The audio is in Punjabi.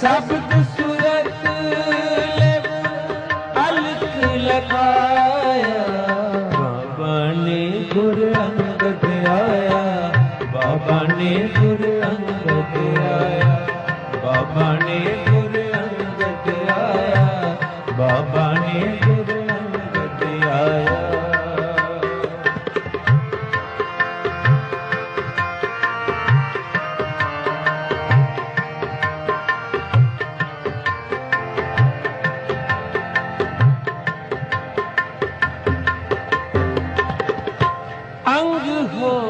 ਸਭ ਸੂਰਤ ਬਾਬਾ ਨੇ ਬਾਬਾ ਨੇ ਗੁਰ ਅੰਗਦ ਬਾਬਾ ਨੇ ਗੁਰ ਅੰਗਦ ਬਾਬਾ ਨੇ সঙ্গ হো